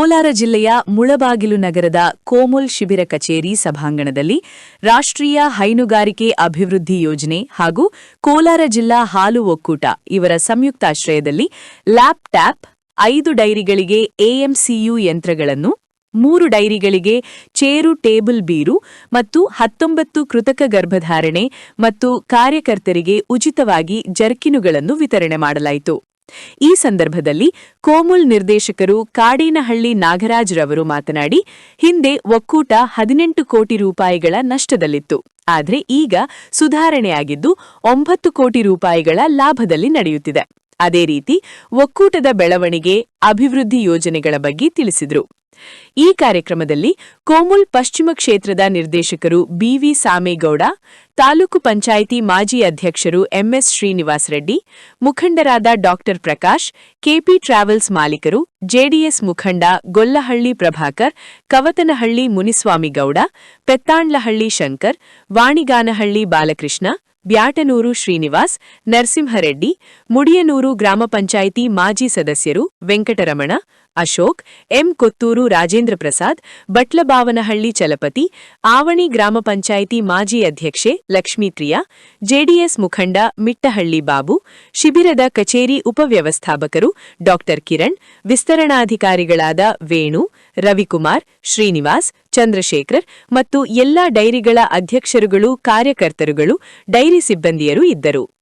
ಕೋಲಾರ ಜಿಲ್ಲೆಯ ಮುಳಬಾಗಿಲು ನಗರದ ಕೋಮುಲ್ ಶಿಬಿರ ಕಚೇರಿ ಸಭಾಂಗಣದಲ್ಲಿ ರಾಷ್ಟ್ರೀಯ ಹೈನುಗಾರಿಕೆ ಅಭಿವೃದ್ಧಿ ಯೋಜನೆ ಹಾಗೂ ಕೋಲಾರ ಜಿಲ್ಲಾ ಹಾಲು ಒಕ್ಕೂಟ ಇವರ ಸಂಯುಕ್ತಾಶ್ರಯದಲ್ಲಿ ಲ್ಯಾಪ್ ಟ್ಯಾಪ್, ಐದು ಡೈರಿಗಳಿಗೆ ಎಎಂಸಿಯು ಯಂತ್ರಗಳನ್ನು, ಮೂರು ಡೈರಿಗಳಿಗೆ ಚೇರು ಟೇಬಲ್ ಬೀರು ಮತ್ತು ಹತ್ತೊಂಬತ್ತು ಕೃತಕ ಗರ್ಭಧಾರಣೆ ಮತ್ತು ಕಾರ್ಯಕರ್ತರಿಗೆ ಉಚಿತವಾಗಿ ಜರ್ಕಿನುಗಳನ್ನು ವಿತರಣೆ ಮಾಡಲಾಯಿತು. ಈ ಸಂದರ್ಭದಲ್ಲಿ ಕೋಮುಲ್ ನಿರ್ದೇಶಕರು ಕಾಡೇನಹಳ್ಳಿ ನಾಗರಾಜ್ ರವರು ಮಾತನಾಡಿ, ಹಿಂದೆ ಒಕ್ಕೂಟ ಹದಿನೆಂಟು ಕೋಟಿ ರೂಪಾಯಿಗಳ ನಷ್ಟದಲ್ಲಿತ್ತು. ಆದರೆ ಈಗ ಸುಧಾರಣೆಯಾಗಿದ್ದು, ಒಂಬತ್ತು ಕೋಟಿ ರೂಪಾಯಿಗಳ ಲಾಭದಲ್ಲಿ ನಡೆಯುತ್ತಿದೆ. ಅದೇ ರೀತಿ ಒಕ್ಕೂಟದ ಬೆಳವಣಿಗೆ, ಅಭಿವೃದ್ಧಿ ಯೋಜನೆಗಳ ಬಗ್ಗೆ ತಿಳಿಸಿದರು. ಈ ಕಾರ್ಯಕ್ರಮದಲ್ಲಿ ಕೋಮುಲ್ ಪಶ್ಚಿಮ ಕ್ಷೇತ್ರದ ನಿರ್ದೇಶಕರು ಬಿವಿ ಸಾಮೇಗೌಡ, ತಾಲೂಕು ಪಂಚಾಯಿತಿ ಮಾಜಿ ಅಧ್ಯಕ್ಷರು ಎಂಎಸ್ ಶ್ರೀನಿವಾಸ್ ರೆಡ್ಡಿ ಮುಖಂಡರಾದ ಡಾಕ್ಟರ್ ಪ್ರಕಾಶ್, ಕೆಪಿ ಟ್ರಾವೆಲ್ಸ್ ಮಾಲೀಕರು ಜೆಡಿಎಸ್ ಮುಖಂಡ ಗೊಲ್ಲಹಳ್ಳಿ ಪ್ರಭಾಕರ್, ಕವತನಹಳ್ಳಿ ಮುನಿಸ್ವಾಮಿಗೌಡ ಪೆತ್ತಾಂಡ್ಲಹಳ್ಳಿ ಶಂಕರ್, ವಾಣಿಗಾನಹಳ್ಳಿ ಬಾಲಕೃಷ್ಣ ಬ್ಯಾಟನೂರು ಶ್ರೀನಿವಾಸ್ ನರಸಿಂಹರೆಡ್ಡಿ ಮುಡಿಯನೂರು ಗ್ರಾಮ ಪಂಚಾಯಿತಿ ಮಾಜಿ ಸದಸ್ಯರು ವೆಂಕಟರಮಣ ಅಶೋಕ್, ಎಂ ಕೊತ್ತೂರು ರಾಜೇಂದ್ರ ಪ್ರಸಾದ್ ಬಟ್ಲಬಾವನಹಳ್ಳಿ ಚಲಪತಿ, ಆವಣಿ ಗ್ರಾಮ ಪಂಚಾಯಿತಿ ಮಾಜಿ ಅಧ್ಯಕ್ಷೆ ಲಕ್ಷ್ಮೀಪ್ರಿಯಾ ಜೆಡಿಎಸ್ ಮುಖಂಡ ಮಿಟ್ಟಹಳ್ಳಿ ಬಾಬು, ಶಿಬಿರದ ಕಚೇರಿ ಉಪವ್ಯವಸ್ಥಾಪಕರು ಡಾ ಕಿರಣ್, ವಿಸ್ತರಣಾಧಿಕಾರಿಗಳಾದ ವೇಣು, ರವಿಕುಮಾರ್, ಶ್ರೀನಿವಾಸ್, ಚಂದ್ರಶೇಖರ್ ಮತ್ತು ಎಲ್ಲಾ ಡೈರಿಗಳ ಅಧ್ಯಕ್ಷರುಗಳು, ಕಾರ್ಯಕರ್ತರುಗಳು, ಡೈರಿ ಸಿಬ್ಬಂದಿಯರು ಇದ್ದರು.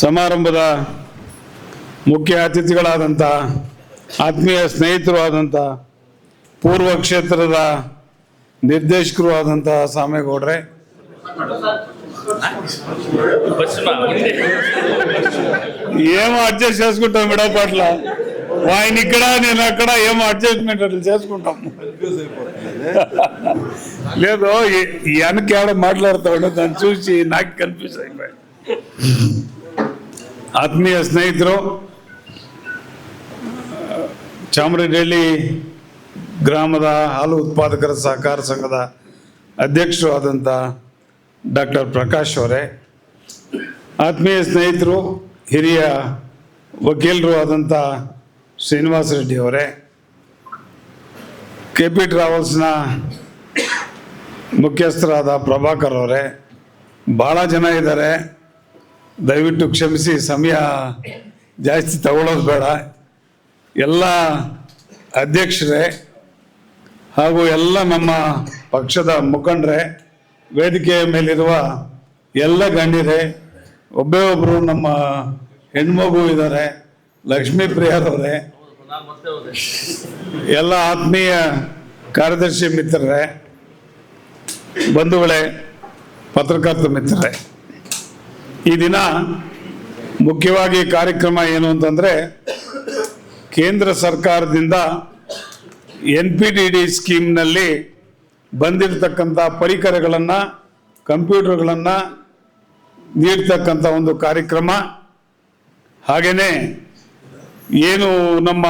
ಸಮಾರಂಭದ ಮುಖ್ಯ ಅತಿಥಿಗಳಾದಂಥ ಆತ್ಮೀಯ ಸ್ನೇಹಿತರು ಆದಂಥ ಪೂರ್ವ ಕ್ಷೇತ್ರದ ನಿರ್ದೇಶಕರು ಆದಂಥ ಸಾಮೇಗೌಡ್ರೆ ఏమో అడ్జస్ట్ చేసుకుంటాం మేడం పట్ల ఆయన ఇక్కడ నేను అక్కడ ఏమో అడ్జస్ట్మెంట్ అట్లా చేసుకుంటాం లేదు ఈ- ఈ వెనక్కి ఏడ మాట్లాడుతా ఉండే దాన్ని చూసి నాకు కన్ఫ్యూజ్ అయిపోయాయి ಆತ್ಮೀಯ ಸ್ನೇಹಿತರು ಚಾಮರಾಜಹಳ್ಳಿ ಗ್ರಾಮದ ಹಾಲು ಉತ್ಪಾದಕರ ಸಹಕಾರ ಸಂಘದ ಅಧ್ಯಕ್ಷರು ಆದಂಥ ಡಾಕ್ಟರ್ ಪ್ರಕಾಶ್ ಅವರೇ, ಆತ್ಮೀಯ ಸ್ನೇಹಿತರು, ಹಿರಿಯ ವಕೀಲರು ಆದಂಥ ಶ್ರೀನಿವಾಸ ರೆಡ್ಡಿ ಅವರೇ ಕೆ ಪಿ ಟ್ರಾವೆಲ್ಸ್ನ ಮುಖ್ಯಸ್ಥರಾದ ಪ್ರಭಾಕರ್ ಅವರೇ ಭಾಳ ಜನ ಇದ್ದಾರೆ. ದಯವಿಟ್ಟು ಕ್ಷಮಿಸಿ, ಸಮಯ ಜಾಸ್ತಿ ತಗೊಳ್ಳೋದು ಬೇಡ. ಎಲ್ಲ ಅಧ್ಯಕ್ಷರೇ ಹಾಗೂ ಎಲ್ಲ ನಮ್ಮ ಪಕ್ಷದ ಮುಖಂಡರೇ, ವೇದಿಕೆಯ ಮೇಲಿರುವ ಎಲ್ಲ ಗಣ್ಯರೇ, ಒಬ್ಬೇ ಒಬ್ಬರು ನಮ್ಮ ಹೆಣ್ಮಗು ಇದ್ದಾರೆ, ಲಕ್ಷ್ಮೀ ಪ್ರಿಯರವರೇ ಎಲ್ಲ ಆತ್ಮೀಯ ಕಾರ್ಯದರ್ಶಿ ಮಿತ್ರರೇ, ಬಂಧುಗಳೇ, ಪತ್ರಕರ್ತ ಮಿತ್ರರೇ. ಈ ದಿನ ಮುಖ್ಯವಾಗಿ ಕಾರ್ಯಕ್ರಮ ಏನು ಅಂತಂದರೆ ಕೇಂದ್ರ ಸರ್ಕಾರದಿಂದ ಎನ್ ಪಿ ಡಿ ಡಿ ಸ್ಕೀಮ್ನಲ್ಲಿ ಬಂದಿರತಕ್ಕಂಥ ಪರಿಕರಗಳನ್ನು, ಕಂಪ್ಯೂಟರ್ಗಳನ್ನು ನೀಡ್ತಕ್ಕಂಥ ಒಂದು ಕಾರ್ಯಕ್ರಮ. ಹಾಗೆಯೇ ಏನು ನಮ್ಮ,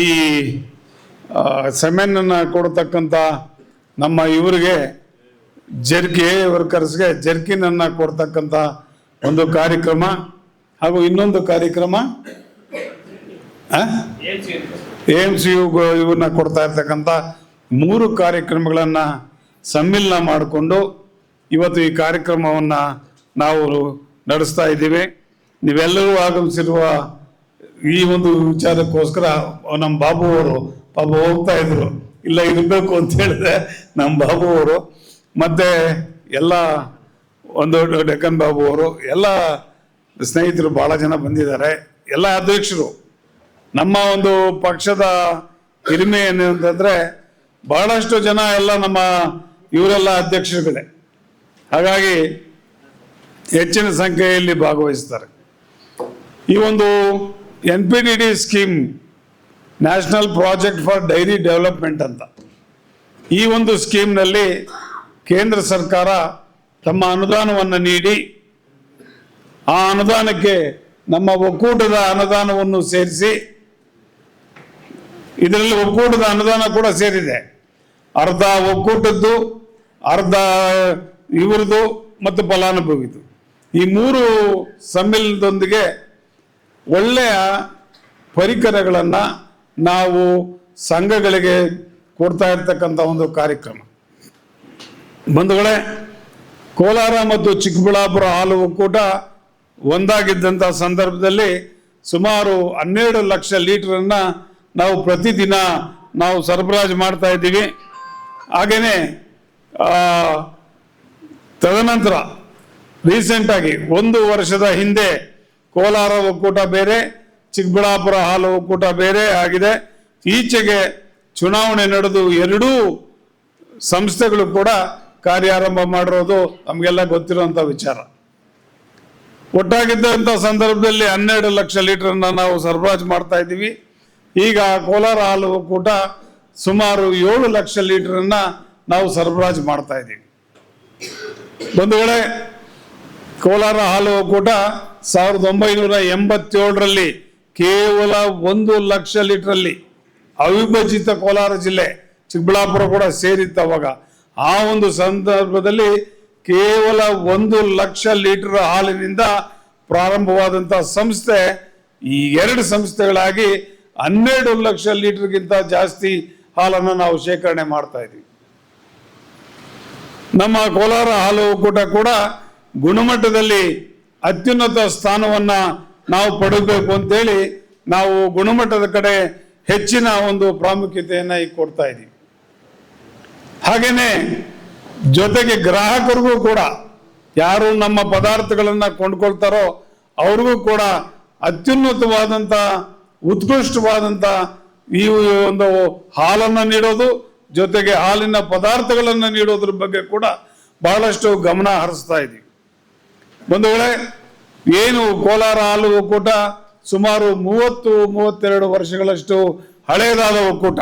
ಈ ಸೆಮೆನನ್ನು ಕೊಡ್ತಕ್ಕಂಥ ನಮ್ಮ ಇವರಿಗೆ ಜರ್ಕಿ ವರ್ಕರ್ಸ್ಗೆ ಜರ್ಕಿನನ್ನು ಕೊಡ್ತಕ್ಕಂಥ ಒಂದು ಕಾರ್ಯಕ್ರಮ ಹಾಗೂ ಇನ್ನೊಂದು ಕಾರ್ಯಕ್ರಮ ಎಂ ಸಿ ಯು ಇವನ್ನ ಕೊಡ್ತಾ ಇರ್ತಕ್ಕಂಥ ಮೂರು ಕಾರ್ಯಕ್ರಮಗಳನ್ನು ಸಮ್ಮಿಲನ ಮಾಡಿಕೊಂಡು ಇವತ್ತು ಈ ಕಾರ್ಯಕ್ರಮವನ್ನು ನಾವು ನಡೆಸ್ತಾ ಇದ್ದೀವಿ. ನೀವೆಲ್ಲರೂ ಆಗಮಿಸಿರುವ ಈ ಒಂದು ವಿಚಾರಕ್ಕೋಸ್ಕರ ನಮ್ಮ ಬಾಬು ಅವರು ಪಾಪ ಹೋಗ್ತಾ ಇದ್ರು. ಇಲ್ಲ, ಇರಬೇಕು ಅಂತ ಹೇಳಿದ್ರೆ ನಮ್ಮ ಬಾಬು ಅವರು ಮತ್ತೆ ಎಲ್ಲ ಒಂದು ಡೆಕ್ಕನ್ ಬಾಬು ಅವರು, ಎಲ್ಲ ಸ್ನೇಹಿತರು ಬಹಳ ಜನ ಬಂದಿದ್ದಾರೆ. ಎಲ್ಲ ಅಧ್ಯಕ್ಷರು. ನಮ್ಮ ಒಂದು ಪಕ್ಷದ ಹಿರಿಮೆ ಏನು ಅಂತಂದ್ರೆ ಬಹಳಷ್ಟು ಜನ ಎಲ್ಲ ನಮ್ಮ ಇವರೆಲ್ಲ ಅಧ್ಯಕ್ಷರುಗಳೇ. ಹಾಗಾಗಿ ಹೆಚ್ಚಿನ ಸಂಖ್ಯೆಯಲ್ಲಿ ಭಾಗವಹಿಸ್ತಾರೆ. ಈ ಒಂದು N P D D scheme national project for dairy development ಅಂತ. ಈ ಒಂದು ಸ್ಕೀಮ್ನಲ್ಲಿ ಕೇಂದ್ರ ಸರ್ಕಾರ ತಮ್ಮ ಅನುದಾನವನ್ನು ನೀಡಿ, ಆ ಅನುದಾನಕ್ಕೆ ನಮ್ಮ ಒಕ್ಕೂಟದ ಅನುದಾನವನ್ನು ಸೇರಿಸಿ, ಇದರಲ್ಲಿ ಒಕ್ಕೂಟದ ಅನುದಾನ ಕೂಡ ಸೇರಿದೆ. ಅರ್ಧ ಒಕ್ಕೂಟದ್ದು, ಅರ್ಧ ಇವರದು ಮತ್ತು ಫಲಾನುಭವಿದು. ಈ ಮೂರು ಸಮ್ಮಿಲನದೊಂದಿಗೆ ಒಳ್ಳೆಯ ಪರಿಕರಗಳನ್ನು ನಾವು ಸಂಘಗಳಿಗೆ ಕೊಡ್ತಾ ಇರ್ತಕ್ಕಂಥ ಒಂದು ಕಾರ್ಯಕ್ರಮ. ಬಂಧುಗಳೇ, ಕೋಲಾರ ಮತ್ತು ಚಿಕ್ಕಬಳ್ಳಾಪುರ ಹಾಲು ಒಕ್ಕೂಟ ಒಂದಾಗಿದ್ದಂಥ ಸಂದರ್ಭದಲ್ಲಿ ಸುಮಾರು ಹನ್ನೆರಡು ಲಕ್ಷ ಲೀಟ್ರನ್ನು ನಾವು ಪ್ರತಿದಿನ ನಾವು ಸರಬರಾಜು ಮಾಡ್ತಾ ಇದ್ದೀವಿ. ಹಾಗೆಯೇ ತದನಂತರ ರೀಸೆಂಟಾಗಿ ಒಂದು ವರ್ಷದ ಹಿಂದೆ ಕೋಲಾರ ಒಕ್ಕೂಟ ಬೇರೆ, ಚಿಕ್ಕಬಳ್ಳಾಪುರ ಹಾಲು ಒಕ್ಕೂಟ ಬೇರೆ ಆಗಿದೆ. ಈಚೆಗೆ ಚುನಾವಣೆ ನಡೆದು ಎರಡೂ ಸಂಸ್ಥೆಗಳು ಕೂಡ ಕಾರ್ಯಾರಂಭ ಮಾಡಿರೋದು ನಮಗೆಲ್ಲ ಗೊತ್ತಿರುವಂಥ ವಿಚಾರ. ಒಟ್ಟಾಗಿದ್ದಂಥ ಸಂದರ್ಭದಲ್ಲಿ ಹನ್ನೆರಡು ಲಕ್ಷ ಲೀಟರ್ನ ನಾವು ಸರಬರಾಜು ಮಾಡ್ತಾ ಇದ್ದೀವಿ. ಈಗ ಕೋಲಾರ ಹಾಲು ಕೂಟ ಸುಮಾರು ಏಳು ಲಕ್ಷ ಲೀಟರನ್ನ ನಾವು ಸರಬರಾಜು ಮಾಡ್ತಾ ಇದ್ದೀವಿ. ಬಂಧುಗಳೇ, ಕೋಲಾರ ಹಾಲು ಒಕ್ಕೂಟ ಸಾವಿರದ ಒಂಬೈನೂರ ಎಂಬತ್ತೇಳರಲ್ಲಿ ಕೇವಲ ಒಂದು ಲಕ್ಷ ಲೀಟ್ರಲ್ಲಿ ಅವಿಭಜಿತ ಕೋಲಾರ ಜಿಲ್ಲೆ ಚಿಕ್ಕಬಳ್ಳಾಪುರ ಕೂಡ ಸೇರಿತ್ತು ಅವಾಗ. ಆ ಒಂದು ಸಂದರ್ಭದಲ್ಲಿ ಕೇವಲ ಒಂದು ಲಕ್ಷ ಲೀಟರ್ ಹಾಲಿನಿಂದ ಪ್ರಾರಂಭವಾದಂಥ ಸಂಸ್ಥೆ, ಈ ಎರಡು ಸಂಸ್ಥೆಗಳಾಗಿ ಹನ್ನೆರಡು ಲಕ್ಷ ಲೀಟರ್ಗಿಂತ ಜಾಸ್ತಿ ಹಾಲನ್ನು ನಾವು ಶೇಖರಣೆ ಮಾಡ್ತಾ ಇದ್ದೀವಿ ನಮ್ಮ ಕೋಲಾರ ಹಾಲು ಒಕ್ಕೂಟ ಕೂಡ ಗುಣಮಟ್ಟದಲ್ಲಿ ಅತ್ಯುನ್ನತ ಸ್ಥಾನವನ್ನ ನಾವು ಪಡಬೇಕು ಅಂತೇಳಿ ನಾವು ಗುಣಮಟ್ಟದ ಕಡೆ ಹೆಚ್ಚಿನ ಒಂದು ಪ್ರಾಮುಖ್ಯತೆಯನ್ನು ಈಗ ಕೊಡ್ತಾ ಇದ್ದೀವಿ. ಹಾಗೇನೆ ಜೊತೆಗೆ ಗ್ರಾಹಕರಿಗೂ ಕೂಡ ಯಾರು ನಮ್ಮ ಪದಾರ್ಥಗಳನ್ನ ಕೊಂಡ್ಕೊಳ್ತಾರೋ ಅವ್ರಿಗೂ ಕೂಡ ಅತ್ಯುನ್ನತವಾದಂಥ ಉತ್ಕೃಷ್ಟವಾದಂಥ ಈ ಒಂದು ಹಾಲನ್ನು ನೀಡೋದು, ಜೊತೆಗೆ ಹಾಲಿನ ಪದಾರ್ಥಗಳನ್ನು ನೀಡೋದ್ರ ಬಗ್ಗೆ ಕೂಡ ಬಹಳಷ್ಟು ಗಮನ ಹರಿಸ್ತಾ ಇದ್ದೀವಿ ವೇಳೆ ಏನು ಕೋಲಾರ ಹಾಲು ಒಕ್ಕೂಟ ಸುಮಾರು ಮೂವತ್ತು, ಮೂವತ್ತೆರಡು ವರ್ಷಗಳಷ್ಟು ಹಳೆಯದಾದ ಒಕ್ಕೂಟ.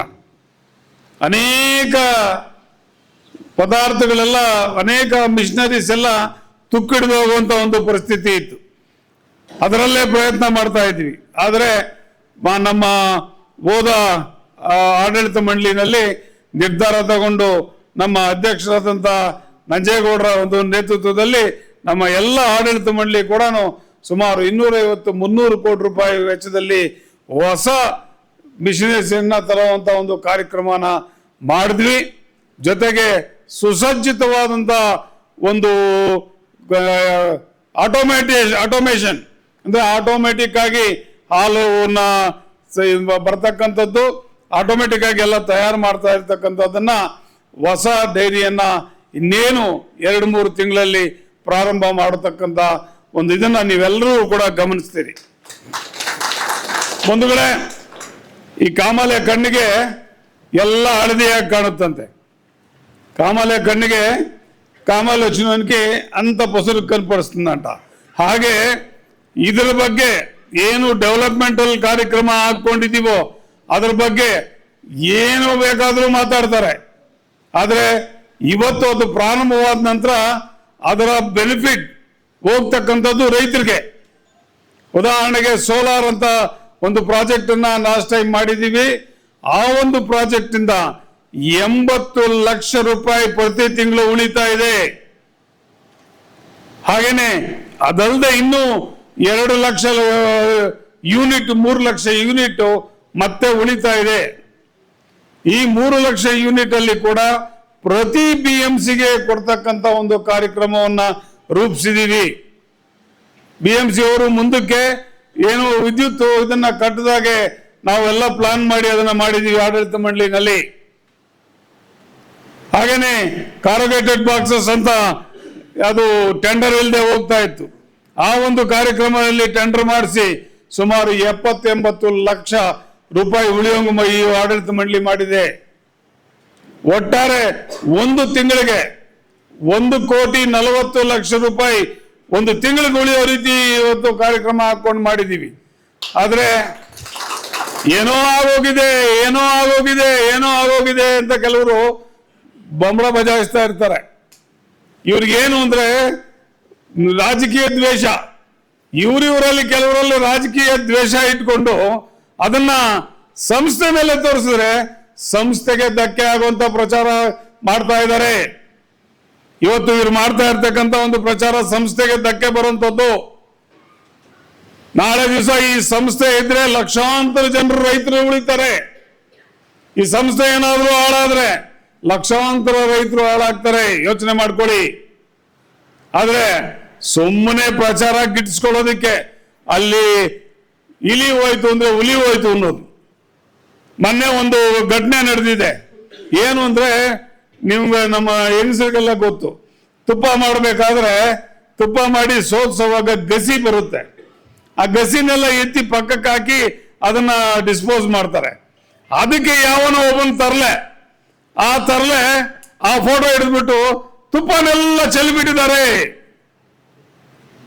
ಅನೇಕ ಪದಾರ್ಥಗಳೆಲ್ಲ ಅನೇಕ ಮಿಷನರೀಸ್ ಎಲ್ಲ ತುಕ್ಕಿಡಿದು ಹೋಗುವಂತ ಒಂದು ಪರಿಸ್ಥಿತಿ ಇತ್ತು. ಅದರಲ್ಲೇ ಪ್ರಯತ್ನ ಮಾಡ್ತಾ ಇದ್ವಿ. ಆದರೆ ನಮ್ಮ ಹೋದ ಆಡಳಿತ ಮಂಡಳಿನಲ್ಲಿ ನಿರ್ಧಾರ ತಗೊಂಡು ನಮ್ಮ ಅಧ್ಯಕ್ಷರಾದಂಥ ನಂಜೇಗೌಡರ ಒಂದು ನೇತೃತ್ವದಲ್ಲಿ ನಮ್ಮ ಎಲ್ಲ ಆಡಳಿತ ಮಂಡಳಿ ಕೂಡ ಸುಮಾರು ಇನ್ನೂರೈವತ್ತು, ಮುನ್ನೂರು ಕೋಟಿ ರೂಪಾಯಿ ವೆಚ್ಚದಲ್ಲಿ ಹೊಸ ಮಿಷನರಿಸ್ ತರುವಂತ ಒಂದು ಕಾರ್ಯಕ್ರಮನ ಮಾಡಿದ್ವಿ. ಜೊತೆಗೆ ಸುಸಜ್ಜಿತವಾದಂಥ ಒಂದು ಆಟೋಮೆಟಿ ಆಟೋಮೇಷನ್ ಅಂದ್ರೆ ಆಟೋಮೆಟಿಕ್ ಆಗಿ ಹಾಲುನ ಸ- ಬರ್ತಕ್ಕಂಥದ್ದು ಆಟೋಮೆಟಿಕ್ ಆಗಿ ಎಲ್ಲ ತಯಾರು ಮಾಡ್ತಾ ಇರ್ತಕ್ಕಂಥದ್ದನ್ನ ಹೊಸ ಡೈರಿಯನ್ನ ಇನ್ನೇನು ಎರಡು, ಮೂರು ತಿಂಗಳಲ್ಲಿ ಪ್ರಾರಂಭ ಮಾಡತಕ್ಕಂಥ ಒಂದು ಇದನ್ನ ನೀವೆಲ್ಲರೂ ಕೂಡ ಗಮನಿಸ್ತೀರಿ. ಬಂಧುಗಳೇ, ಈ ಕಾಮಾಲೆ ಕಣ್ಣಿಗೆ ಎಲ್ಲ ಹಳದಿಯಾಗಿ ಕಾಣುತ್ತಂತೆ. ಕಾಮಾಲೆ ಕಣ್ಣಿಗೆ ಕಾಮಾಲೋಚನಕ್ಕೆ ಅಂತ ಪಸರು ಕನ್ಪಡಿಸ್ತಂತ ಹಾಗೆ ಇದರ ಬಗ್ಗೆ ಏನು ಡೆವಲಪ್ಮೆಂಟಲ್ ಕಾರ್ಯಕ್ರಮ ಹಾಕೊಂಡಿದ್ದೀವೋ ಅದ್ರ ಬಗ್ಗೆ ಏನು ಬೇಕಾದರೂ ಮಾತಾಡ್ತಾರೆ. ಆದರೆ ಇವತ್ತು ಅದು ಪ್ರಾರಂಭವಾದ ನಂತರ ಅದರ ಬೆನಿಫಿಟ್ ಹೋಗ್ತಕ್ಕಂಥದ್ದು ರೈತರಿಗೆ. ಉದಾಹರಣೆಗೆ ಸೋಲಾರ್ ಅಂತ ಒಂದು ಪ್ರಾಜೆಕ್ಟ್ ಅನ್ನ ಲಾಸ್ಟ್ ಟೈಮ್ ಮಾಡಿದೀವಿ ಆ ಒಂದು ಪ್ರಾಜೆಕ್ಟ್ ಇಂದ ಎಂಬತ್ತು ಲಕ್ಷ ರೂಪಾಯಿ ಪ್ರತಿ ತಿಂಗಳು ಉಳಿತಾ ಇದೆ. ಹಾಗೇನೆ ಅದಲ್ಲದೆ ಇನ್ನು ಎರಡು ಲಕ್ಷ ಯೂನಿಟ್, ಮೂರು ಲಕ್ಷ ಯೂನಿಟ್ ಮತ್ತೆ ಉಳಿತಾ ಇದೆ. ಈ ಮೂರು ಲಕ್ಷ ಯೂನಿಟ್ ಅಲ್ಲಿ ಕೂಡ ಪ್ರತಿ ಬಿ ಎಂ ಸಿಗೆ ಕೊಡ್ತಕ್ಕಂತ ಒಂದು ಕಾರ್ಯಕ್ರಮವನ್ನ ರೂಪಿಸಿದೀವಿ. ಬಿ ಎಂ ಸಿ ಅವರು ಮುಂದಕ್ಕೆ ಏನು ವಿದ್ಯುತ್ ಇದನ್ನ ಕಟ್ಟದಾಗೆ ನಾವೆಲ್ಲ ಪ್ಲಾನ್ ಮಾಡಿ ಅದನ್ನ ಮಾಡಿದೀವಿ ಆಡಳಿತ ಮಂಡಳಿನಲ್ಲಿ. ಹಾಗೇನೆ ಕಾರೋಗೇಟೆಡ್ ಬಾಕ್ಸಸ್ ಅಂತ ಅದು ಟೆಂಡರ್ ಇಲ್ಲದೆ ಹೋಗ್ತಾ ಇತ್ತು. ಆ ಒಂದು ಕಾರ್ಯಕ್ರಮದಲ್ಲಿ ಟೆಂಡರ್ ಮಾಡಿಸಿ ಸುಮಾರು ಎಪ್ಪತ್ತೆಂಬತ್ತು ಲಕ್ಷ ರೂಪಾಯಿ ಉಳಿಯೋಂಗ ಈ ಆಡಳಿತ ಮಂಡಳಿ ಮಾಡಿದೆ. ಒಟ್ಟಾರೆ ಒಂದು ತಿಂಗಳಿಗೆ ಒಂದು ಕೋಟಿ ನಲವತ್ತು ಲಕ್ಷ ರೂಪಾಯಿ ಒಂದು ತಿಂಗಳಿಗೆ ಉಳಿಯೋ ರೀತಿ ಇವತ್ತು ಕಾರ್ಯಕ್ರಮ ಹಾಕೊಂಡು ಮಾಡಿದೀವಿ. ಆದ್ರೆ ಏನೋ ಆಗೋಗಿದೆ ಏನೋ ಆಗೋಗಿದೆ ಏನೋ ಆಗೋಗಿದೆ ಅಂತ ಕೆಲವರು ಬೊಂಬಳ ಬಜಾಯಿಸ್ತಾ ಇರ್ತಾರೆ. ಇವ್ರಿಗೇನು ಅಂದ್ರೆ ರಾಜಕೀಯ ದ್ವೇಷ. ಇವರಿವರಲ್ಲಿ ಕೆಲವರಲ್ಲಿ ರಾಜಕೀಯ ದ್ವೇಷ ಇಟ್ಕೊಂಡು ಅದನ್ನ ಸಂಸ್ಥೆ ಮೇಲೆ ತೋರಿಸಿದ್ರೆ ಸಂಸ್ಥೆಗೆ ಧಕ್ಕೆ ಆಗುವಂತ ಪ್ರಚಾರ ಮಾಡ್ತಾ ಇದ್ದಾರೆ. ಇವತ್ತು ಇವ್ರು ಮಾಡ್ತಾ ಇರ್ತಕ್ಕಂಥ ಒಂದು ಪ್ರಚಾರ ಸಂಸ್ಥೆಗೆ ಧಕ್ಕೆ ಬರುವಂತದ್ದು ನಾಳೆ ದಿವಸ ಈ ಸಂಸ್ಥೆ ಇದ್ರೆ ಲಕ್ಷಾಂತರ ಜನರು ರೈತರು ಉಳಿತಾರೆ. ಈ ಸಂಸ್ಥೆ ಏನಾದ್ರೂ ಹಾಳಾದ್ರೆ ಲಕ್ಷಾಂತರ ರೈತರು ಹಾಳಾಗ್ತಾರೆ. ಯೋಚನೆ ಮಾಡ್ಕೊಳ್ಳಿ. ಆದ್ರೆ ಸುಮ್ಮನೆ ಪ್ರಚಾರ ಗಿಟ್ಟಿಸ್ಕೊಳ್ಳೋದಕ್ಕೆ ಅಲ್ಲಿ ಇಲಿ ಹೋಯ್ತು ಅಂದ್ರೆ ಹುಲಿ ಹೋಯ್ತು ಅನ್ನೋದು. ಮೊನ್ನೆ ಒಂದು ಘಟನೆ ನಡೆದಿದೆ. ಏನು ಅಂದ್ರೆ ನಿಮ್ಗೆ ನಮ್ಮ ಹೆಂಗಸರಿಗೆಲ್ಲ ಗೊತ್ತು. ತುಪ್ಪ ಮಾಡಬೇಕಾದ್ರೆ ತುಪ್ಪ ಮಾಡಿ ಸೋಲ್ಸೋವಾಗ ಗಸಿ ಬರುತ್ತೆ. ಆ ಗಸಿನೆಲ್ಲ ಎತ್ತಿ ಪಕ್ಕಕ್ಕೆ ಹಾಕಿ ಅದನ್ನ ಡಿಸ್ಪೋಸ್ ಮಾಡ್ತಾರೆ. ಅದಕ್ಕೆ ಯಾವನೋ ಒಬ್ಬನ್ ತರ್ಲೆ. ಆ ತರಲೆ ಆ ಫೋಟೋ ಹಿಡಿದ್ಬಿಟ್ಟು ತುಪ್ಪನೆಲ್ಲ ಚೆಲ್ಲಿಬಿಟ್ಟಿದ್ದಾರೆ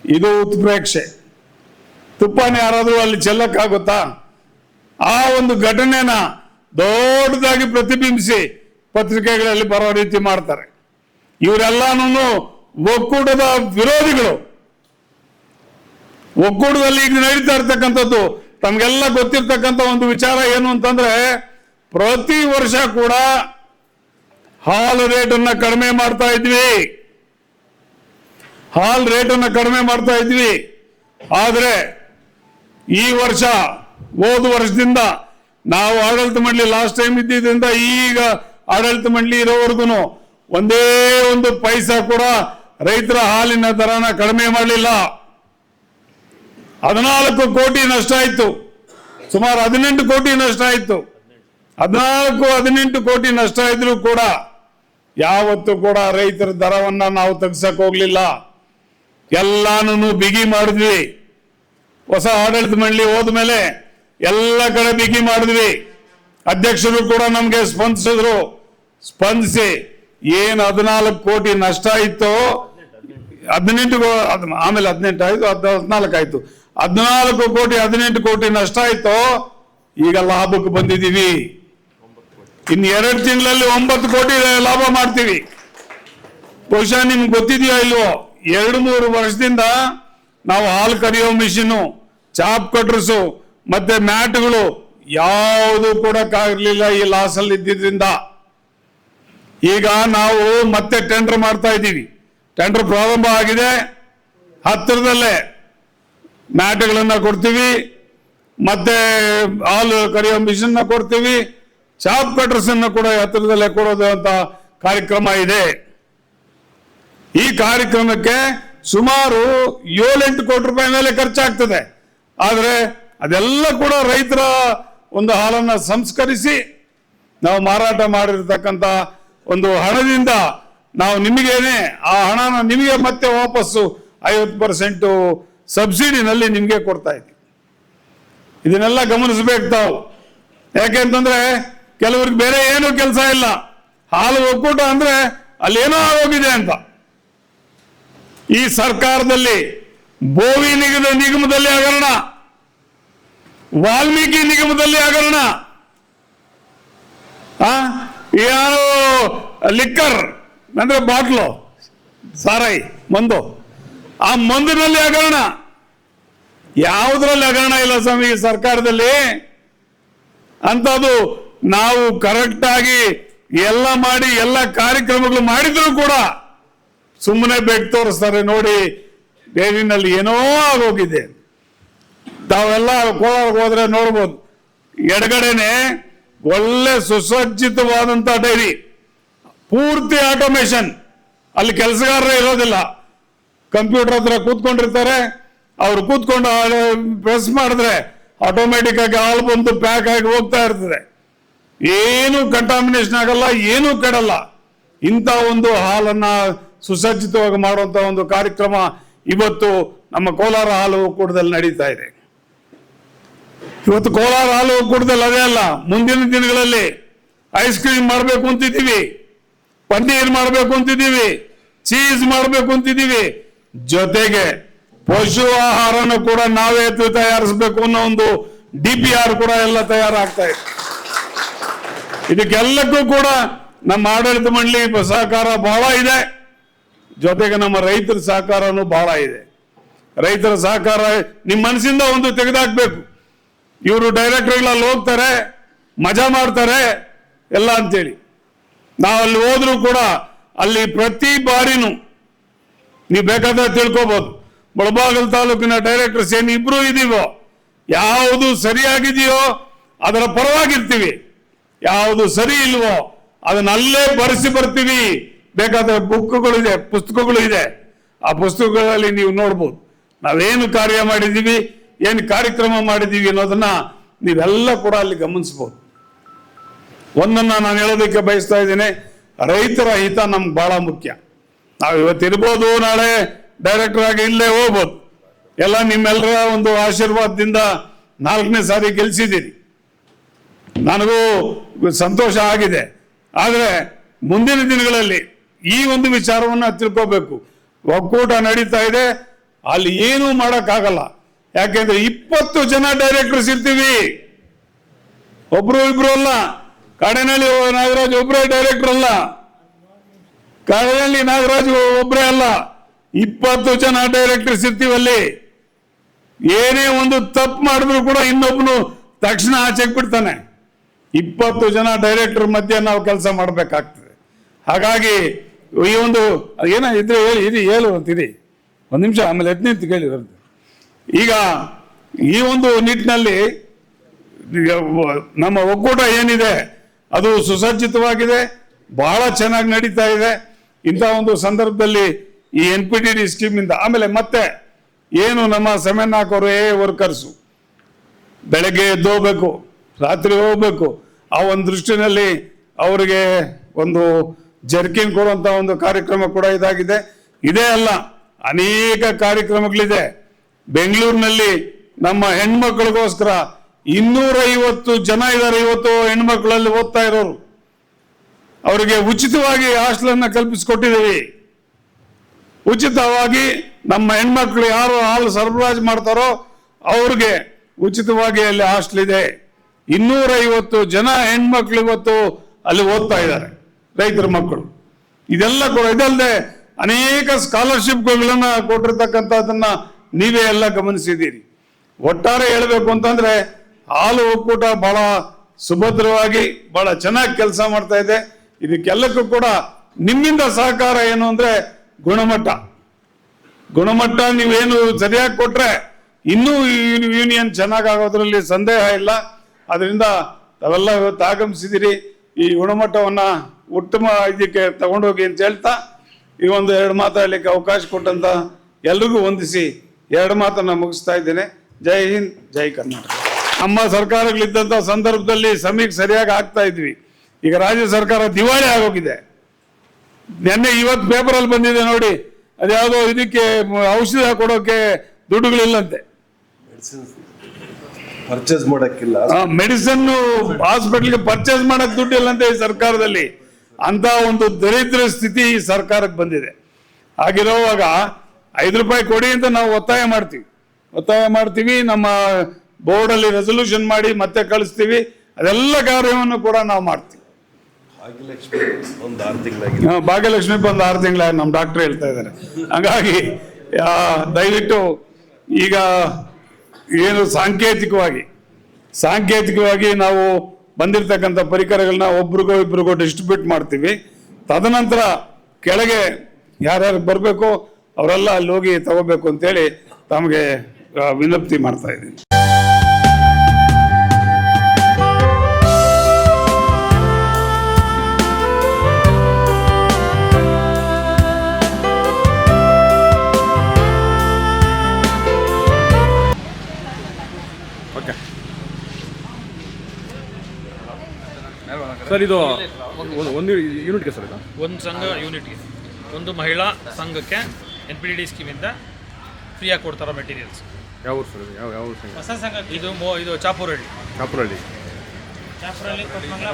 ಇದು ಉತ್ಪ್ರೇಕ್ಷೆ. ತುಪ್ಪನ ಯಾರಾದ್ರೂ ಅಲ್ಲಿ ಚೆಲ್ಲಕ್ಕಾಗುತ್ತಾ? ಆ ಒಂದು ಘಟನೆನ ದೊಡ್ಡದಾಗಿ ಪ್ರತಿಬಿಂಬಿಸಿ ಪತ್ರಿಕೆಗಳಲ್ಲಿ ಬರೋ ರೀತಿ ಮಾಡ್ತಾರೆ. ಇವರೆಲ್ಲಾನು ಒಕ್ಕೂಟದ ವಿರೋಧಿಗಳು. ಒಕ್ಕೂಟದಲ್ಲಿ ಈಗ ನಡೀತಾ ಇರ್ತಕ್ಕಂಥದ್ದು, ತಮಗೆಲ್ಲ ಗೊತ್ತಿರ್ತಕ್ಕಂಥ ಒಂದು ವಿಚಾರ ಏನು ಅಂತಂದ್ರೆ, ಪ್ರತಿ ವರ್ಷ ಕೂಡ ಹಾಲ್ ರೇಟ್ ಅನ್ನ ಕಡಿಮೆ ಮಾಡ್ತಾ ಇದ್ವಿ. ಹಾಲ್ ರೇಟ್ ಅನ್ನ ಕಡಿಮೆ ಮಾಡ್ತಾ ಇದ್ವಿ. ಆದ್ರೆ ಈ ವರ್ಷ, ಹೋದ ವರ್ಷದಿಂದ ನಾವು ಆಡಳಿತ ಮಂಡಳಿ ಲಾಸ್ಟ್ ಟೈಮ್ ಇದ್ದಿದ್ರಿಂದ ಈಗ ಆಡಳಿತ ಮಂಡಳಿ ಇರೋವರೆಗೂ ಒಂದೇ ಒಂದು ಪೈಸಾ ಕೂಡ ರೈತರ ಹಾಲಿನ ದರನ ಕಡಿಮೆ ಮಾಡಲಿಲ್ಲ. ಹದಿನಾಲ್ಕು ಕೋಟಿ ನಷ್ಟ ಆಯ್ತು. ಸುಮಾರು ಹದಿನೆಂಟು ಕೋಟಿ ನಷ್ಟ ಆಯ್ತು. ಹದಿನಾಲ್ಕು, ಹದಿನೆಂಟು ಕೋಟಿ ನಷ್ಟ ಇದ್ರು ಕೂಡ ಯಾವತ್ತೂ ಕೂಡ ರೈತರ ದರವನ್ನ ನಾವು ತಗ್ಸಕ್ ಹೋಗ್ಲಿಲ್ಲ. ಎಲ್ಲಾನು ಬಿಗಿ ಮಾಡಿದ್ವಿ. ಹೊಸ ಆಡಳಿತ ಮಂಡಳಿ ಹೋದ್ಮೇಲೆ ಎಲ್ಲ ಕಡೆ ಬಿಗಿ ಮಾಡಿದ್ವಿ. ಅಧ್ಯಕ್ಷರು ಕೂಡ ನಮ್ಗೆ ಸ್ಪಂದಿಸಿದ್ರು. ಸ್ಪಂದಿಸಿ ಏನ್ ಹದಿನಾಲ್ಕು ಕೋಟಿ ನಷ್ಟ ಇತ್ತು, ಹದಿನೆಂಟು ಆಮೇಲೆ ಹದಿನೆಂಟು ಆಯ್ತು, ಹದ್- ಹದಿನಾಲ್ಕು ಆಯ್ತು. ಹದಿನಾಲ್ಕು ಕೋಟಿ, ಹದಿನೆಂಟು ಕೋಟಿ ನಷ್ಟ ಆಯ್ತು ಈಗ ಲಾಭಕ್ಕೆ ಬಂದಿದ್ದೀವಿ. ಇನ್ನು ಎರಡು ತಿಂಗಳಲ್ಲಿ ಒಂಬತ್ತು ಕೋಟಿ ಲಾಭ ಮಾಡ್ತೀವಿ. ಬಹುಶಃ ನಿಮ್ಗೆ ಗೊತ್ತಿದೆಯೋ ಇಲ್ವೋ, ಎರಡು ಮೂರು ವರ್ಷದಿಂದ ನಾವು ಹಾಲು ಕರಿಯೋ ಮಿಷಿನು, ಚಾಪ್ ಕಟ್ರಸು, ಮತ್ತೆ ಮ್ಯಾಟ್ಗಳು ಯಾವುದು ಕೂಡ ಆಗಿರ್ಲಿಲ್ಲ ಈ ಲಾಸ್ ಅಲ್ಲಿ ಇದ್ದಿದ್ರಿಂದ. ಈಗ ನಾವು ಮತ್ತೆ ಟೆಂಡರ್ ಮಾಡ್ತಾ ಇದ್ದೀವಿ. ಟೆಂಡರ್ ಪ್ರಾರಂಭ ಆಗಿದೆ. ಹತ್ತಿರದಲ್ಲೇ ಮ್ಯಾಟ್ಗಳನ್ನ ಕೊಡ್ತೀವಿ. ಮತ್ತೆ ಹಾಲು ಕರಿಯೋ ಮಿಷನ್ನ ಕೊಡ್ತೀವಿ. ಚಾಪ್ ಕಟರ್ಸ್ ಅನ್ನು ಕೂಡ ಹತ್ತಿರದಲ್ಲೇ ಕೊಡೋದು ಅಂತ ಕಾರ್ಯಕ್ರಮ ಇದೆ. ಈ ಕಾರ್ಯಕ್ರಮಕ್ಕೆ ಸುಮಾರು ಏಳೆಂಟು ಕೋಟಿ ರೂಪಾಯಿ ಮೇಲೆ ಖರ್ಚಾಗ್ತದೆ. ಆದರೆ ಅದೆಲ್ಲ ಕೂಡ ರೈತರ ಒಂದು ಹಾಲನ್ನು ಸಂಸ್ಕರಿಸಿ ನಾವು ಮಾರಾಟ ಮಾಡಿರ್ತಕ್ಕಂಥ ಒಂದು ಹಣದಿಂದ ನಾವು ನಿಮಗೇನೆ ಆ ಹಣನ ನಿಮಗೆ ಮತ್ತೆ ವಾಪಸ್ಸು ಐವತ್ತು ಪರ್ಸೆಂಟು ಸಬ್ಸಿಡಿನಲ್ಲಿ ನಿಮಗೆ ಕೊಡ್ತಾ ಇದ್ದೀವಿ. ಇದನ್ನೆಲ್ಲ ಗಮನಿಸಬೇಕು ತಾವು. ಯಾಕೆಂತಂದ್ರೆ ಕೆಲವ್ರಿಗೆ ಬೇರೆ ಏನೂ ಕೆಲಸ ಇಲ್ಲ. ಹಾಲು ಒಕ್ಕೂಟ ಅಂದ್ರೆ ಅಲ್ಲೇನೋ ಆಗೋಗಿದೆ ಅಂತ. ಈ ಸರ್ಕಾರದಲ್ಲಿ ಬೋವಿ ನಿಗದ ನಿಗಮದಲ್ಲಿ ಹಗರಣ, ವಾಲ್ಮೀಕಿ ನಿಗಮದಲ್ಲಿ ಹಗರಣ. ಯಾರು ಲಿಕ್ಕರ್, ಅಂದ್ರೆ ಬಾಟ್ಲು ಸಾರಾಯಿ ಮಂದು, ಆ ಮಂದಿನಲ್ಲಿ ಹಗರಣ. ಯಾವುದ್ರಲ್ಲಿ ಹಗರಣ ಇಲ್ಲ ಸ್ವಾಮಿ ಈ ಸರ್ಕಾರದಲ್ಲಿ? ಅಂತದು ನಾವು ಕರೆಕ್ಟ್ ಆಗಿ ಎಲ್ಲ ಮಾಡಿ, ಎಲ್ಲ ಕಾರ್ಯಕ್ರಮಗಳು ಮಾಡಿದ್ರು ಕೂಡ ಸುಮ್ಮನೆ ಬೆಟ್ ತೋರಿಸ್ತಾರೆ ನೋಡಿ ಡೈರಿನಲ್ಲಿ ಏನೋ ಆಗೋಗಿದೆ. ತಾವೆಲ್ಲ ಕೋಲಾರಕ್ಕೆ ಹೋದ್ರೆ ನೋಡ್ಬೋದು. ಎಡಗಡೆನೆ ಒಳ್ಳೆ ಸುಸಜ್ಜಿತವಾದಂತ ಡೈರಿ, ಪೂರ್ತಿ ಆಟೋಮೇಶನ್ ಅಲ್ಲಿ ಕೆಲಸಗಾರರೇ ಇರೋದಿಲ್ಲ. ಕಂಪ್ಯೂಟರ್ ಹತ್ರ ಕೂತ್ಕೊಂಡಿರ್ತಾರೆ. ಅವ್ರು ಕೂತ್ಕೊಂಡು ಪ್ರೆಸ್ ಮಾಡಿದ್ರೆ ಆಟೋಮೆಟಿಕ್ ಆಗಿ ಹಾಲು ಬಂದು ಪ್ಯಾಕ್ ಆಗಿ ಹೋಗ್ತಾ ಇರ್ತದೆ. ಏನು ಕಂಟಾಮಿನೇಷನ್ ಆಗಲ್ಲ, ಏನೂ ಕೆಡಲ್ಲ. ಇಂಥ ಒಂದು ಹಾಲನ್ನ ಸುಸಜ್ಜಿತವಾಗಿ ಮಾಡುವಂತ ಒಂದು ಕಾರ್ಯಕ್ರಮ ಇವತ್ತು ನಮ್ಮ ಕೋಲಾರ ಹಾಲು ಒಕ್ಕೂಟದಲ್ಲಿ ನಡೀತಾ ಇದೆ. ಇವತ್ತು ಕೋಲಾರ ಹಾಲು ಒಕ್ಕೂಟದಲ್ಲಿ ಅದೇ ಅಲ್ಲ, ಮುಂದಿನ ದಿನಗಳಲ್ಲಿ ಐಸ್ ಕ್ರೀಮ್ ಮಾಡಬೇಕು ಅಂತಿದ್ದೀವಿ, ಪನ್ನೀರ್ ಮಾಡಬೇಕು ಅಂತಿದ್ದೀವಿ ಚೀಸ್ ಮಾಡಬೇಕು ಅಂತಿದ್ದೀವಿ. ಜೊತೆಗೆ ಪಶು ಆಹಾರನ ಕೂಡ ನಾವೇ ತಯಾರಿಸಬೇಕು ಅನ್ನೋ ಒಂದು ಡಿ ಪಿ ಆರ್ ಕೂಡ ಎಲ್ಲ ತಯಾರಾಗ್ತಾ ಇದೆ. ಇದಕ್ಕೆಲ್ಲಕ್ಕೂ ಕೂಡ ನಮ್ಮ ಆಡಳಿತ ಮಂಡಳಿ ಸಹಕಾರ ಬಹಳ ಇದೆ. ಜೊತೆಗೆ ನಮ್ಮ ರೈತರ ಸಹಕಾರನೂ ಬಹಳ ಇದೆ. ರೈತರ ಸಹಕಾರ ನಿಮ್ಮ ಮನಸ್ಸಿಂದ ಒಂದು ತೆಗೆದಾಕ್ಬೇಕು. ಇವರು ಡೈರೆಕ್ಟರ್ಗಳಲ್ಲಿ ಹೋಗ್ತಾರೆ, ಮಜಾ ಮಾಡ್ತಾರೆ, ಎಲ್ಲ ಅಂತೇಳಿ. ನಾವು ಅಲ್ಲಿ ಹೋದ್ರೂ ಕೂಡ ಅಲ್ಲಿ ಪ್ರತಿ ಬಾರಿನೂ ನೀವು ಬೇಕಾದ್ರೆ ತಿಳ್ಕೊಬಹುದು ಬಳಬಾಗಲ್ ತಾಲೂಕಿನ ಡೈರೆಕ್ಟರ್ಸ್ ಏನು ಇಬ್ರು ಇದೀವೋ, ಯಾವುದು ಸರಿಯಾಗಿದೆಯೋ ಅದರ ಪರವಾಗಿರ್ತೀವಿ. ಯಾವುದು ಸರಿ ಇಲ್ವೋ ಅದನ್ನಲ್ಲೇ ಬರೆಸಿ ಬರ್ತೀವಿ. ಬೇಕಾದ್ರೆ ಬುಕ್ಗಳು ಇದೆ, ಪುಸ್ತಕಗಳು ಇದೆ. ಆ ಪುಸ್ತಕಗಳಲ್ಲಿ ನೀವು ನೋಡ್ಬೋದು. ನಾವೇನು ಕಾರ್ಯ ಮಾಡಿದ್ದೀವಿ, ಏನು ಕಾರ್ಯಕ್ರಮ ಮಾಡಿದ್ದೀವಿ ಅನ್ನೋದನ್ನ ನೀವೆಲ್ಲ ಕೂಡ ಅಲ್ಲಿ ಗಮನಿಸ್ಬೋದು. ಒಂದನ್ನ ನಾನು ಹೇಳೋದಕ್ಕೆ ಬಯಸ್ತಾ ಇದ್ದೇನೆ, ರೈತರ ಹಿತ ನಮ್ಗೆ ಬಹಳ ಮುಖ್ಯ. ನಾವು ಇವತ್ತು ಇರ್ಬೋದು ನಾಳೆ ಡೈರೆಕ್ಟರ್ ಆಗಿ ಇಲ್ಲೇ ಹೋಗ್ಬೋದು. ಎಲ್ಲ ನಿಮ್ಮೆಲ್ಲರ ಒಂದು ಆಶೀರ್ವಾದದಿಂದ ನಾಲ್ಕನೇ ಸಾರಿ ಗೆಲ್ಸಿದ್ದೀರಿ. ನನಗೂ ಸಂತೋಷ ಆಗಿದೆ. ಆದರೆ ಮುಂದಿನ ದಿನಗಳಲ್ಲಿ ಈ ಒಂದು ವಿಚಾರವನ್ನ ತಿಳ್ಕೋಬೇಕು. ಒಕ್ಕೂಟ ನಡೀತಾ ಇದೆ. ಅಲ್ಲಿ ಏನೂ ಮಾಡೋಕ್ಕಾಗಲ್ಲ. ಯಾಕೆಂದ್ರೆ ಇಪ್ಪತ್ತು ಜನ ಡೈರೆಕ್ಟರ್ಸ್ ಇರ್ತೀವಿ. ಒಬ್ರು ಇಬ್ರು ಅಲ್ಲ. ಕಾಡೇನಹಳ್ಳಿ ನಾಗರಾಜ್ ಒಬ್ಬರೇ ಡೈರೆಕ್ಟರ್ ಅಲ್ಲ. ಕಾಡೇನಹಳ್ಳಿ ನಾಗರಾಜ್ ಒಬ್ಬರೇ ಅಲ್ಲ. ಇಪ್ಪತ್ತು ಜನ ಡೈರೆಕ್ಟರ್ಸ್ ಇರ್ತೀವಲ್ಲಿ ಏನೇ ಒಂದು ತಪ್ಪು ಮಾಡಿದ್ರು ಕೂಡ ಇನ್ನೊಬ್ಬನು ತಕ್ಷಣ ಆಚೆಗೆ ಬಿಡ್ತಾನೆ. ಇಪ್ಪತ್ತು ಜನ ಡೈರೆಕ್ಟರ್ ಮಧ್ಯೆ ನಾವು ಕೆಲಸ ಮಾಡಬೇಕಾಗ್ತದೆ. ಹಾಗಾಗಿ ಈ ಒಂದು, ಏನ ಇದ್ರೆ ಹೇಳಿ ಇದು ಹೇಳು ಅಂತಿದೆ ಒಂದು ನಿಮಿಷ, ಆಮೇಲೆ ಎದ್ ನಿಂತು ಕೇಳಿ ಈಗ ಈ ಒಂದು ನಿಟ್ಟಿನಲ್ಲಿ ನಮ್ಮ ಒಕ್ಕೂಟ ಏನಿದೆ, ಅದು ಸುಸಜ್ಜಿತವಾಗಿದೆ, ಬಹಳ ಚೆನ್ನಾಗಿ ನಡೀತಾ ಇದೆ. ಇಂಥ ಒಂದು ಸಂದರ್ಭದಲ್ಲಿ ಈ ಎನ್ ಪಿ ಟಿ ಡಿ ಸ್ಕೀಮಿಂದ, ಆಮೇಲೆ ಮತ್ತೆ ಏನು ನಮ್ಮ ಸೆಮೆನ್ ಹಾಕೋರು ಎ ವರ್ಕರ್ಸು ಬೆಳಗ್ಗೆ ಎದ್ದು ಹೋಗ್ಬೇಕು ರಾತ್ರಿ ಹೋಗ್ಬೇಕು. ಆ ಒಂದು ದೃಷ್ಟಿನಲ್ಲಿ ಅವರಿಗೆ ಒಂದು ಜರ್ಕಿನ್ ಕೊಡುವಂತ ಒಂದು ಕಾರ್ಯಕ್ರಮ ಕೂಡ ಇದಾಗಿದೆ. ಇದೇ ಅಲ್ಲ, ಅನೇಕ ಕಾರ್ಯಕ್ರಮಗಳಿದೆ. ಬೆಂಗಳೂರಿನಲ್ಲಿ ನಮ್ಮ ಹೆಣ್ಮಕ್ಳಿಗೋಸ್ಕರ ಇನ್ನೂರೈವತ್ತು ಜನ ಇದ್ದಾರೆ, ಇವತ್ತು ಹೆಣ್ಮಕ್ಳಲ್ಲಿ ಓದ್ತಾ ಇರೋರು. ಅವರಿಗೆ ಉಚಿತವಾಗಿ ಹಾಸ್ಟೆಲನ್ನ ಕಲ್ಪಿಸಿಕೊಟ್ಟಿದ್ದೀವಿ. ಉಚಿತವಾಗಿ ನಮ್ಮ ಹೆಣ್ಮಕ್ಳು ಯಾರು ಹಾಲು ಸರಬರಾಜು ಮಾಡ್ತಾರೋ ಅವ್ರಿಗೆ ಉಚಿತವಾಗಿ ಅಲ್ಲಿ ಹಾಸ್ಟೆಲ್ ಇದೆ. ಇನ್ನೂರೈವತ್ತು ಜನ ಹೆಣ್ಮಕ್ಳು ಇವತ್ತು ಅಲ್ಲಿ ಓದ್ತಾ ಇದ್ದಾರೆ, ರೈತರ ಮಕ್ಕಳು. ಇದೆಲ್ಲ ಕೂಡ ಇದಲ್ಲದೆ ಅನೇಕ ಸ್ಕಾಲರ್ಶಿಪ್ಗಳನ್ನ ಕೊಟ್ಟಿರ್ತಕ್ಕಂಥದ್ದನ್ನ ನೀವೇ ಎಲ್ಲ ಗಮನಿಸಿದ್ದೀರಿ. ಒಟ್ಟಾರೆ ಹೇಳಬೇಕು ಅಂತಂದ್ರೆ ಹಾಲು ಒಕ್ಕೂಟ ಬಹಳ ಸುಭದ್ರವಾಗಿ ಬಹಳ ಚೆನ್ನಾಗಿ ಕೆಲಸ ಮಾಡ್ತಾ ಇದೆ. ಇದಕ್ಕೆಲ್ಲಕ್ಕೂ ಕೂಡ ನಿಮ್ಮಿಂದ ಸಹಕಾರ ಏನು ಅಂದ್ರೆ ಗುಣಮಟ್ಟ. ಗುಣಮಟ್ಟ ನೀವೇನು ಸರಿಯಾಗಿ ಕೊಟ್ರೆ ಇನ್ನೂ ಯೂನಿಯನ್ ಚೆನ್ನಾಗಾಗೋದ್ರಲ್ಲಿ ಸಂದೇಹ ಇಲ್ಲ. ಅದರಿಂದ ತಾವೆಲ್ಲ ಇವತ್ತು ಆಗಮಿಸಿದಿರಿ ಈ ಗುಣಮಟ್ಟವನ್ನು ಉತ್ತಮ ಇದಕ್ಕೆ ತಗೊಂಡೋಗಿ ಅಂತ ಹೇಳ್ತಾ, ಈ ಒಂದು ಎರಡು ಮಾತಾಡಲಿಕ್ಕೆ ಅವಕಾಶ ಕೊಟ್ಟಂತ ಎಲ್ರಿಗೂ ವಂದಿಸಿ ಎರಡು ಮಾತನ್ನು ಮುಗಿಸ್ತಾ ಇದ್ದೇನೆ. ಜೈ ಹಿಂದ್, ಜೈ ಕರ್ನಾಟಕ. ನಮ್ಮ ಸರ್ಕಾರಗಳಿದ್ದಂಥ ಸಂದರ್ಭದಲ್ಲಿ ಸಮೀಕ್ಷೆ ಸರಿಯಾಗಿ ಆಗ್ತಾ ಇದ್ವಿ. ಈಗ ರಾಜ್ಯ ಸರ್ಕಾರ ದಿವಾಳಿ ಆಗೋಗಿದೆ. ನಿನ್ನೆ ಇವತ್ತು ಪೇಪರಲ್ಲಿ ಬಂದಿದೆ ನೋಡಿ, ಅದ್ಯಾವುದೋ ಇದಕ್ಕೆ ಔಷಧ ಕೊಡೋಕೆ ದುಡ್ಡುಗಳಿಲ್ಲಂತೆ. ಪರ್ಚೇಸ್ ಮಾಡಕ್ಕಿಲ್ಲ. ಮೆಡಿಸನ್ ಹಾಸ್ಪಿಟಲ್ಗೆ ಪರ್ಚೇಸ್ ಮಾಡಕ್ ದುಡ್ಡಿಲ್ಲಂತೆ ಈ ಸರ್ಕಾರದಲ್ಲಿ. ಅಂತ ಒಂದು ದರಿದ್ರ ಸ್ಥಿತಿ ಈ ಸರ್ಕಾರಕ್ಕೆ ಬಂದಿದೆ. ಆಗಿರೋವಾಗ ಐದು ರೂಪಾಯಿ ಕೊಡಿ ಅಂತ ನಾವು ಒತ್ತಾಯ ಮಾಡ್ತೀವಿ. ಒತ್ತಾಯ ಮಾಡ್ತೀವಿ ನಮ್ಮ ಬೋರ್ಡಲ್ಲಿ ರೆಸೊಲ್ಯೂಷನ್ ಮಾಡಿ ಮತ್ತೆ ಕಳಿಸ್ತೀವಿ. ಅದೆಲ್ಲ ಕಾರ್ಯವನ್ನು ಕೂಡ ನಾವು ಮಾಡ್ತೀವಿ. ಭಾಗ್ಯಲಕ್ಷ್ಮಿ ಒಂದು ಆರು ತಿಂಗಳಾಗಿ ಆ, ಭಾಗ್ಯಲಕ್ಷ್ಮಿ ಬಂದು ಆರು ತಿಂಗಳ ನಮ್ಮ ಡಾಕ್ಟರ್ ಹೇಳ್ತಾ ಇದ್ದಾರೆ. ಹಾಗಾಗಿ ದಯವಿಟ್ಟು ಈಗ ಏನು ಸಾಂಕೇತಿಕವಾಗಿ ಸಾಂಕೇತಿಕವಾಗಿ ನಾವು ಬಂದಿರತಕ್ಕಂಥ ಪರಿಕರಗಳನ್ನ ಒಬ್ರಿಗೋ ಇಬ್ರಿಗೋ ಡಿಸ್ಟ್ರಿಬ್ಯೂಟ್ ಮಾಡ್ತೀವಿ. ತದನಂತರ ಕೆಳಗೆ ಯಾರ್ಯಾರು ಬರಬೇಕೋ ಅವರೆಲ್ಲ ಅಲ್ಲಿ ಹೋಗಿ ತಗೋಬೇಕು ಅಂತೇಳಿ ತಮಗೆ ವಿನಂತಿ ಮಾಡ್ತಾ ಇದ್ದೀನಿ. ಸರ್ ಇದು ಒಂದು ಒಂದು ಯೂನಿಟ್ಗೆ ಸರ್ ಇದು ಒಂದು ಸಂಘ ಯೂನಿಟ್ಗೆ ಒಂದು ಮಹಿಳಾ ಸಂಘಕ್ಕೆ ಎನ್ ಪಿ ಡಿ ಡಿ ಸ್ಕೀಮಿಂದ ಫ್ರೀಯಾಗಿ ಕೊಡ್ತಾರೋ ಮೆಟೀರಿಯಲ್ಸ್ ಯಾವ ಊರು ಸರ್ ಇದು? ಯಾವ ಯಾವ ಊರು ಸಂಘ? ಹೊಸ ಸಂಘ ಇದು ಮೋ ಇದು ಚಾಪೂರಹಳ್ಳಿ ಕಾಪುರಹಳ್ಳಿ ಚಾಪುರಹಳ್ಳಿ ಕೊತ್ಮಂಗ್ಲ